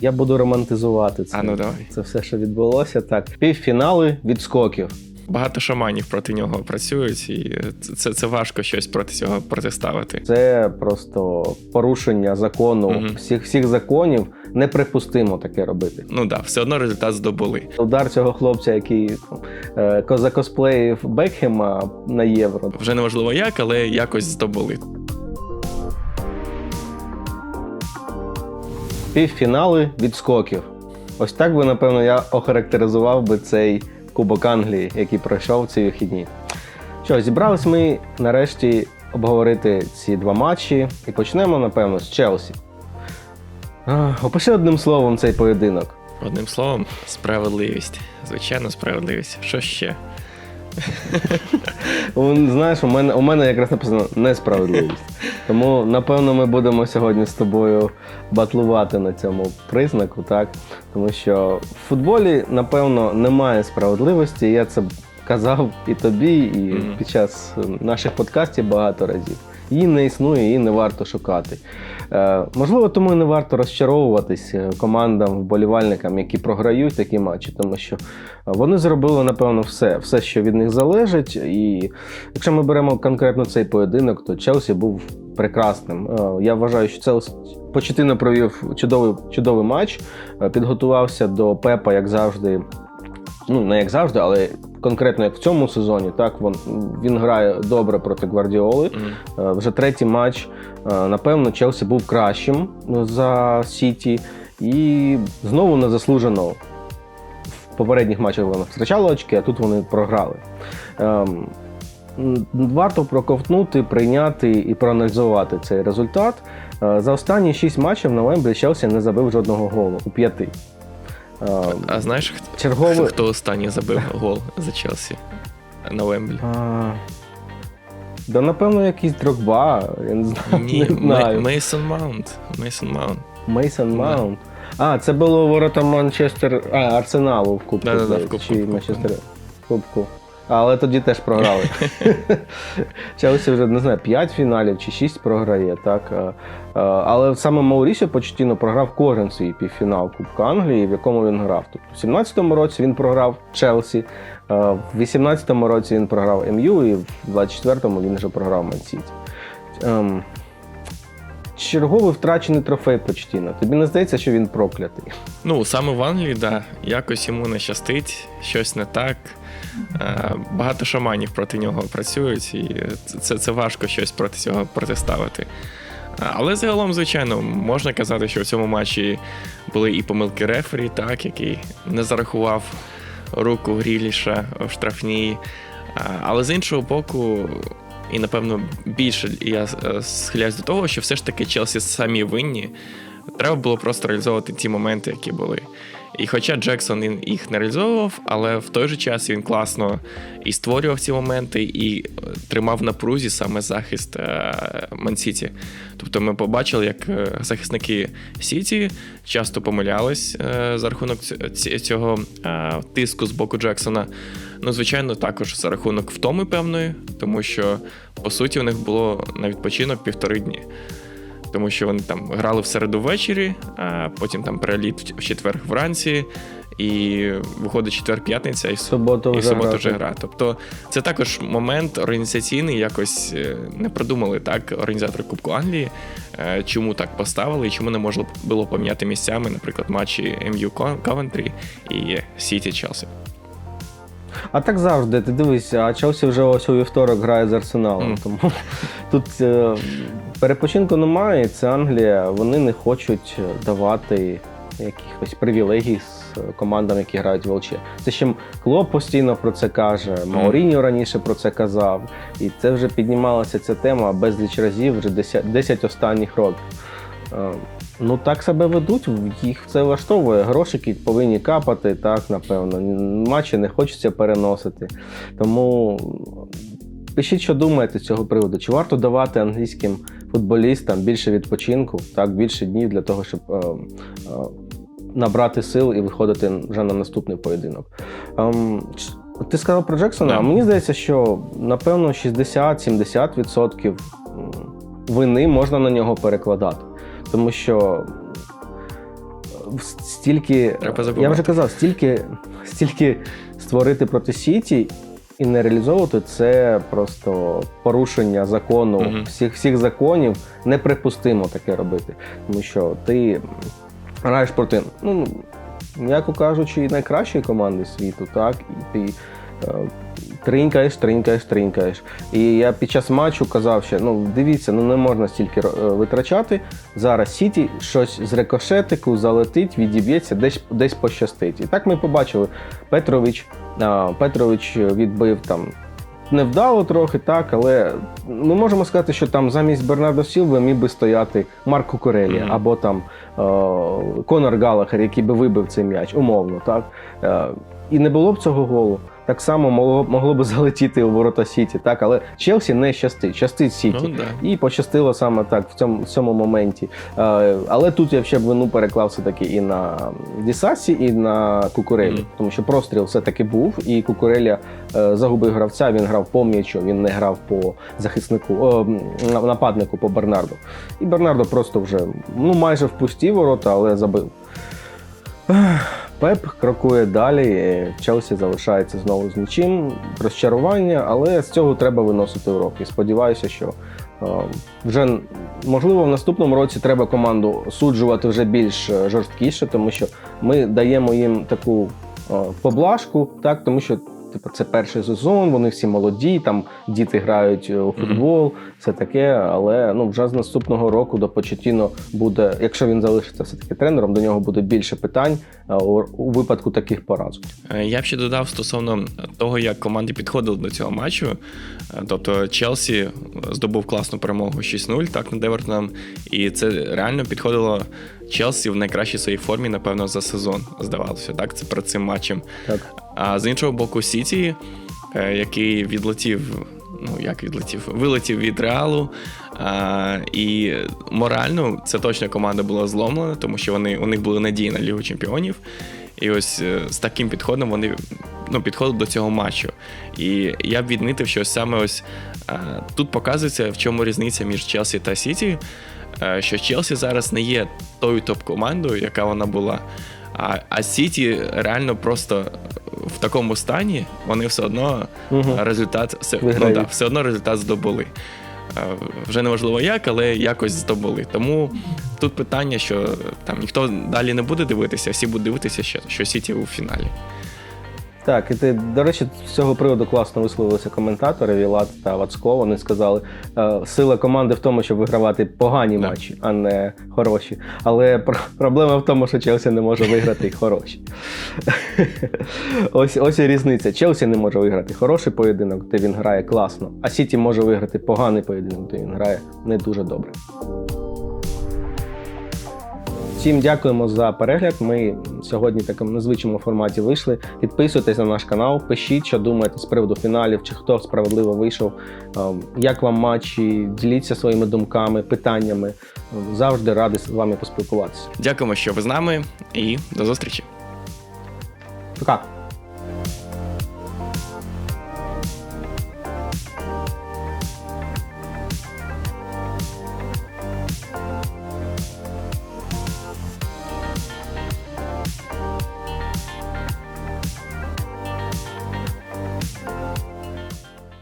Я буду романтизувати це. А ну давай. Це все, що відбулося. Так, півфінали відскоків. Багато шаманів проти нього працюють, і це, це важко щось проти цього протиставити. Це просто порушення закону Мгм. всіх всіх законів. Неприпустимо таке робити. Ну да, все одно результат здобули. Удар цього хлопця, який е, ко- закосплеїв Бекхема на євро. Вже не важливо як, але якось здобули. Півфінали відскоків. Ось так би, напевно, я охарактеризував би цей Кубок Англії, який пройшов ці вихідні. Що, зібрались ми нарешті обговорити ці два матчі і почнемо, напевно, з Челсі. Опиши одним словом цей поєдинок. Одним словом, справедливість. Звичайно, справедливість. Що ще? Он, Знаєш, у мене, у мене якраз написано несправедливість. Тому, напевно, ми будемо сьогодні з тобою батлувати на цьому признаку, так? Тому що в футболі, напевно, немає справедливості. Я це казав і тобі, і під час наших подкастів багато разів. Її не існує, її не варто шукати. Е, можливо, тому і не варто розчаровуватись е, командам, вболівальникам, які програють такі матчі, тому що вони зробили, напевно, все, все, що від них залежить. І якщо ми беремо конкретно цей поєдинок, то Челсі був прекрасним. Е, Я вважаю, що Челсі Почетино провів чудовий, чудовий матч, підготувався до Пепа, як завжди. Ну, не як завжди, але конкретно як в цьому сезоні, так він, він грає добре проти Гвардіоли. Е, Вже третій матч. Е, Напевно, Челсі був кращим за Сіті. І знову незаслужено в попередніх матчах вони втрачали очки, а тут вони програли. Ем, Варто проковтнути, прийняти і проаналізувати цей результат. Е, За останні шість матчів на Вемблі Челсі не забив жодного голу у п'яти. Ем, А знаєш, хто, Черговий- хто, останній забив гол за Челсі на Вемблі? А, Да, напевно, якийсь Дрогба, я не знаю. Ні, не знаю. Мейсон Маунт. Мейсон Маунт. Мейсон Маунт. А, це було ворота Манчестер. А, Арсеналу в Кубку. Да-да-да, в Кубку, Чи в Кубку. Манчестер в Кубку. Але тоді теж програли. Челсі вже не знаю, 5 фіналів чи 6 програє, так. А, а, Але саме Маурісіо Почтіно програв кожен свій півфінал Кубка Англії, в якому він грав. Тобто в 17-му році він програв Челсі, в 18-му році він програв МЮ, і в 24-му він вже програв Мансіті. Черговий втрачений трофей Почтіна. Тобі не здається, що він проклятий? Ну, саме в Англії, да, якось йому не щастить, щось не так. Е, Багато шаманів проти нього працюють, і це, це важко щось проти цього протиставити. Е, Але загалом, звичайно, можна казати, що в цьому матчі були і помилки рефері, так, який не зарахував руку Гріліша в штрафній. Е, Але з іншого боку, і напевно більше я е, схиляюсь до того, що все ж таки Челсі самі винні. Треба було просто реалізовувати ті моменти, які були. І хоча Джексон їх не реалізовував, але в той же час він класно і створював ці моменти, і е, тримав в напрузі саме захист е, Мансіті. Тобто ми побачили, як е, захисники Сіті часто помилялись е, за рахунок цього е, тиску з боку Джексона. Ну, звичайно, також за рахунок втоми певної, тому що по суті у них було на відпочинок півтори дні тому що вони там грали в середу ввечері, а потім там переліт в четвер вранці, і виходить четвер-п'ятниця, і Суботу і вже суботу вже гра. Тобто це також момент організаційний, якось е, не продумали так організатори Кубку Англії, е, чому так поставили і чому не можна було поміняти місцями, наприклад, матчі МЮ Кавентрі і Сіті Челсі. А так завжди, ти дивись, а Челсі вже ось у вівторок грає з Арсеналом. Мгм. Тому тут е, перепочинку немає, це Англія. Вони не хочуть давати якихось привілегій з е, командам, які грають в ЛЧ. Це ще Клоп постійно про це каже, Мауріньо раніше про це казав. І це вже піднімалася ця тема безліч разів, вже 10, 10 останніх років. Е, Ну, так себе ведуть, їх це влаштовує. Грошики повинні капати, так, напевно. Матчі не хочеться переносити. Тому пишіть, що думаєте з цього приводу. Чи варто давати англійським футболістам більше відпочинку, так, більше днів для того, щоб е, е, набрати сил і виходити вже на наступний поєдинок? Ем, ти сказав про Джексона, а мені здається, що напевно 60-70% вини можна на нього перекладати. Тому що стільки. Я вже казав, стільки, стільки створити проти Сіті і не реалізовувати це просто порушення закону, Мгм. всіх, всіх законів. Неприпустимо таке робити. Тому що ти граєш проти, ну, м'яко кажучи, найкращої команди світу, так? І ти е, тринькаєш, тринькаєш, тринькаєш. І я під час матчу казав, що ну дивіться, ну не можна стільки е, витрачати. Зараз Сіті щось з рикошетику залетить, відіб'ється, десь десь пощастить. І так ми побачили. Петрович, Петрович відбив там. Невдало трохи, так, але ми можемо сказати, що там замість Бернардо Сілви міг би стояти Марко Корелі Мгм. або там е, Конор Галахер, який би вибив цей м'яч, умовно, так. Е, і не було б цього голу. Так само могло, могло б залетіти у ворота Сіті, так, але Челсі не щастить, щастить Сіті. Ну, да. І пощастило саме так в цьому, в цьому моменті. Е, але тут я ще б вину переклав все-таки і на Дісасі, і на Кукурелі. Мгм. Тому що простріл все-таки був, і Кукуреля загубив гравця, він грав по м'ячу, він не грав по захиснику, о, нападнику по Бернарду. І Бернардо просто вже ну, майже в пусті ворота, але забив. Пеп крокує далі. е, Челсі залишається знову з нічим. Розчарування, але з цього треба виносити уроки. Сподіваюся, що е, вже можливо в наступному році треба команду суджувати вже більш е, жорсткіше, тому що ми даємо їм таку е, поблажку, так тому що. Типу, це перший сезон, вони всі молоді, там діти грають е, у футбол, все таке. Але ну вже з наступного року до Почетіно буде, якщо він залишиться все таки тренером, до нього буде більше питань е, у, у випадку таких поразок. Е, Я б ще додав стосовно того, як команди підходили до цього матчу. Тобто Челсі здобув класну перемогу 6-0 так над Евертоном, і це реально підходило Челсі в найкращій своїй формі, напевно, за сезон, здавалося. Так, це перед цим матчем. Так. А з іншого боку, Сіті, е, який відлетів, ну як відлетів, вилетів від реалу. А, і морально це точно команда була зломлена, тому що вони, у них були надії на Лігу Чемпіонів. І ось е, з таким підходом вони ну, підходили до цього матчу. І я б відмітив, що саме ось е, тут показується, в чому різниця між Челсі та Сіті. е, Що Челсі зараз не є тою топ-командою, яка вона була. А, а Сіті реально просто в такому стані вони все одно угу. результат все, ну, да, все одно результат здобули. Вже неважливо як, але якось здобули. Тому тут питання, що там ніхто далі не буде дивитися, всі будуть дивитися, що, що Сіті у фіналі. Так, і ти, до речі, з цього приводу класно висловилися коментатори Вілат та Вацко. Вони сказали, е, сила команди в тому, щоб вигравати погані Да. матчі, а не хороші. Але пр- проблема в тому, що Челсі не може виграти хороші. ось, ось і різниця. Челсі не може виграти хороший поєдинок, де він грає класно, а Сіті може виграти поганий поєдинок, де він грає не дуже добре. Всім дякуємо за перегляд. Ми сьогодні в такому незвичному форматі вийшли. Підписуйтесь на наш канал, пишіть, що думаєте з приводу фіналів, чи хто справедливо вийшов. Ем, Як вам матчі? Діліться своїми думками, питаннями. Ем, Завжди радий з вами поспілкуватися. Дякуємо, що ви з нами, і до зустрічі! Пока!